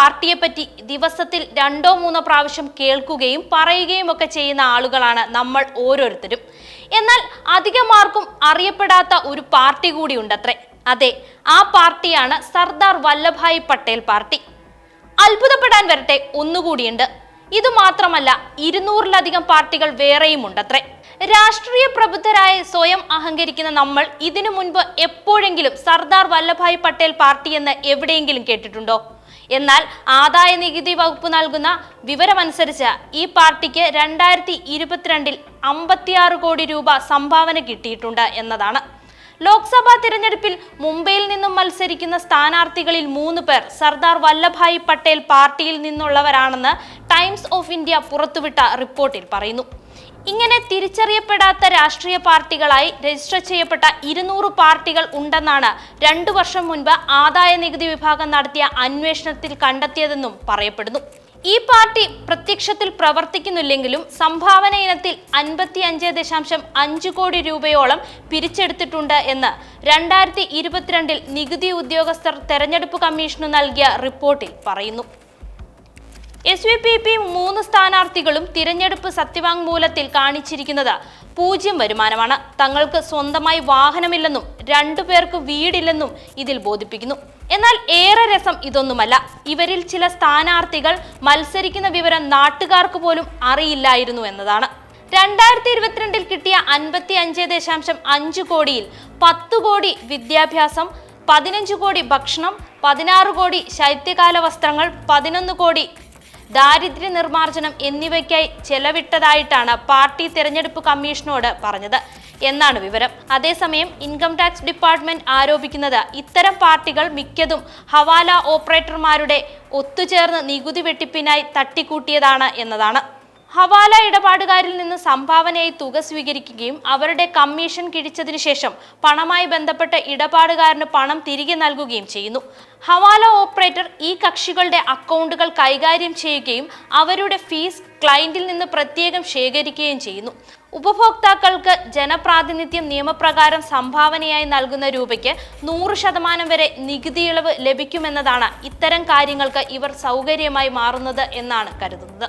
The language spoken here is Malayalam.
പാർട്ടിയെപ്പറ്റി ദിവസത്തിൽ രണ്ടോ മൂന്നോ പ്രാവശ്യം കേൾക്കുകയും പറയുകയും ഒക്കെ ചെയ്യുന്ന ആളുകളാണ് നമ്മൾ ഓരോരുത്തരും. എന്നാൽ അധികമാർക്കും അറിയപ്പെടാത്ത ഒരു പാർട്ടി കൂടി ഉണ്ടത്രേ അതെ ആ പാർട്ടിയാണ് സർദാർ വല്ലഭായ് പട്ടേൽ പാർട്ടി. അത്ഭുതപ്പെടാൻ വരട്ടെ ഒന്നുകൂടിയുണ്ട്. ഇത് മാത്രമല്ല ഇരുന്നൂറിലധികം പാർട്ടികൾ വേറെയും ഉണ്ടത്രേ. രാഷ്ട്രീയ പ്രബുദ്ധരായ സ്വയം അഹങ്കരിക്കുന്ന നമ്മൾ ഇതിനു മുൻപ് എപ്പോഴെങ്കിലും സർദാർ വല്ലഭായ് പട്ടേൽ പാർട്ടി എന്ന് എവിടെയെങ്കിലും കേട്ടിട്ടുണ്ടോ? എന്നാൽ ആദായ നികുതി വകുപ്പ് നൽകുന്ന വിവരമനുസരിച്ച് ഈ പാർട്ടിക്ക് രണ്ടായിരത്തി ഇരുപത്തിരണ്ടിൽ അമ്പത്തിയാറ് കോടി രൂപ സംഭാവന കിട്ടിയിട്ടുണ്ട് എന്നതാണ്. ലോക്സഭാ തിരഞ്ഞെടുപ്പിൽ മുംബൈയിൽ നിന്നും മത്സരിക്കുന്ന സ്ഥാനാർത്ഥികളിൽ മൂന്ന് പേർ സർദാർ വല്ലഭായി പട്ടേൽ പാർട്ടിയിൽ നിന്നുള്ളവരാണെന്ന് ടൈംസ് ഓഫ് ഇന്ത്യ പുറത്തുവിട്ട റിപ്പോർട്ടിൽ പറയുന്നു. ഇങ്ങനെ തിരിച്ചറിയപ്പെടാത്ത രാഷ്ട്രീയ പാർട്ടികളായി രജിസ്റ്റർ ചെയ്യപ്പെട്ട ഇരുന്നൂറ് പാർട്ടികൾ ഉണ്ടെന്നാണ് രണ്ടു വർഷം മുൻപ് ആദായ നികുതി വിഭാഗം നടത്തിയ അന്വേഷണത്തിൽ കണ്ടെത്തിയതെന്നും പറയപ്പെടുന്നു. ഈ പാർട്ടി പ്രത്യക്ഷത്തിൽ പ്രവർത്തിക്കുന്നില്ലെങ്കിലും സംഭാവന ഇനത്തിൽ അൻപത്തി അഞ്ച് ദശാംശം അഞ്ച് കോടി രൂപയോളം പിരിച്ചെടുത്തിട്ടുണ്ട് എന്ന് രണ്ടായിരത്തി ഇരുപത്തിരണ്ടിൽ നികുതി ഉദ്യോഗസ്ഥർ തെരഞ്ഞെടുപ്പ് കമ്മീഷന് നൽകിയ റിപ്പോർട്ടിൽ പറയുന്നു. എസ് വി പി പി മൂന്ന് സ്ഥാനാർത്ഥികളും തിരഞ്ഞെടുപ്പ് സത്യവാങ്മൂലത്തിൽ കാണിച്ചിരിക്കുന്നത് പൂജ്യം വരുമാനമാണ്. തങ്ങൾക്ക് സ്വന്തമായി വാഹനമില്ലെന്നും രണ്ടു പേർക്ക് വീടില്ലെന്നും ഇതിൽ ബോധിപ്പിക്കുന്നു. എന്നാൽ ഏറെ രസം ഇതൊന്നുമല്ല. ഇവരിൽ ചില സ്ഥാനാർത്ഥികൾ മത്സരിക്കുന്ന വിവരം നാട്ടുകാർക്ക് പോലും അറിയില്ലായിരുന്നു എന്നതാണ്. രണ്ടായിരത്തി ഇരുപത്തിരണ്ടിൽ കിട്ടിയ അൻപത്തി അഞ്ച് ദശാംശം അഞ്ച് കോടിയിൽ പത്ത് കോടി വിദ്യാഭ്യാസം പതിനഞ്ച് കോടി ഭക്ഷണം പതിനാറ് കോടി ശൈത്യകാല വസ്ത്രങ്ങൾ പതിനൊന്ന് കോടി ദാരിദ്ര്യ നിർമ്മാർജനം എന്നിവയ്ക്കായി ചെലവിട്ടതായിട്ടാണ് പാർട്ടി തെരഞ്ഞെടുപ്പ് കമ്മീഷനോട് പറഞ്ഞത്. എന്നാണ് വിവരം. അതേസമയം ഇൻകം ടാക്സ് ഡിപ്പാർട്ട്മെന്റ് ആരോപിക്കുന്നത് ഇത്തരം പാർട്ടികൾ മിക്കതും ഹവാല ഓപ്പറേറ്റർമാരുടെ ഒത്തുചേർന്ന് നികുതി വെട്ടിപ്പിനായി തട്ടിക്കൂട്ടിയതാണ് എന്നതാണ്. ഹവാല ഇടപാടുകാരിൽ നിന്ന് സംഭാവനയായി തുക സ്വീകരിക്കുകയും അവരുടെ കമ്മീഷൻ കിഴിച്ചതിനു ശേഷം പണമായി ബന്ധപ്പെട്ട ഇടപാടുകാരന് പണം തിരികെ നൽകുകയും ചെയ്യുന്നു. ഹവാല ഓപ്പറേറ്റർ ഈ കക്ഷികളുടെ അക്കൗണ്ടുകൾ കൈകാര്യം ചെയ്യുകയും അവരുടെ ഫീസ് ക്ലയന്റിൽ നിന്ന് പ്രത്യേകം ശേഖരിക്കുകയും ചെയ്യുന്നു. ഉപഭോക്താക്കൾക്ക് ജനപ്രാതിനിധ്യം നിയമപ്രകാരം സംഭാവനയായി നൽകുന്ന രൂപയ്ക്ക് നൂറ് ശതമാനം വരെ നികുതി ഇളവ് ലഭിക്കുമെന്നതാണ് ഇത്തരം കാര്യങ്ങൾക്ക് ഇവർ സൗകര്യമായി മാറുന്നത് എന്നാണ് കരുതുന്നത്.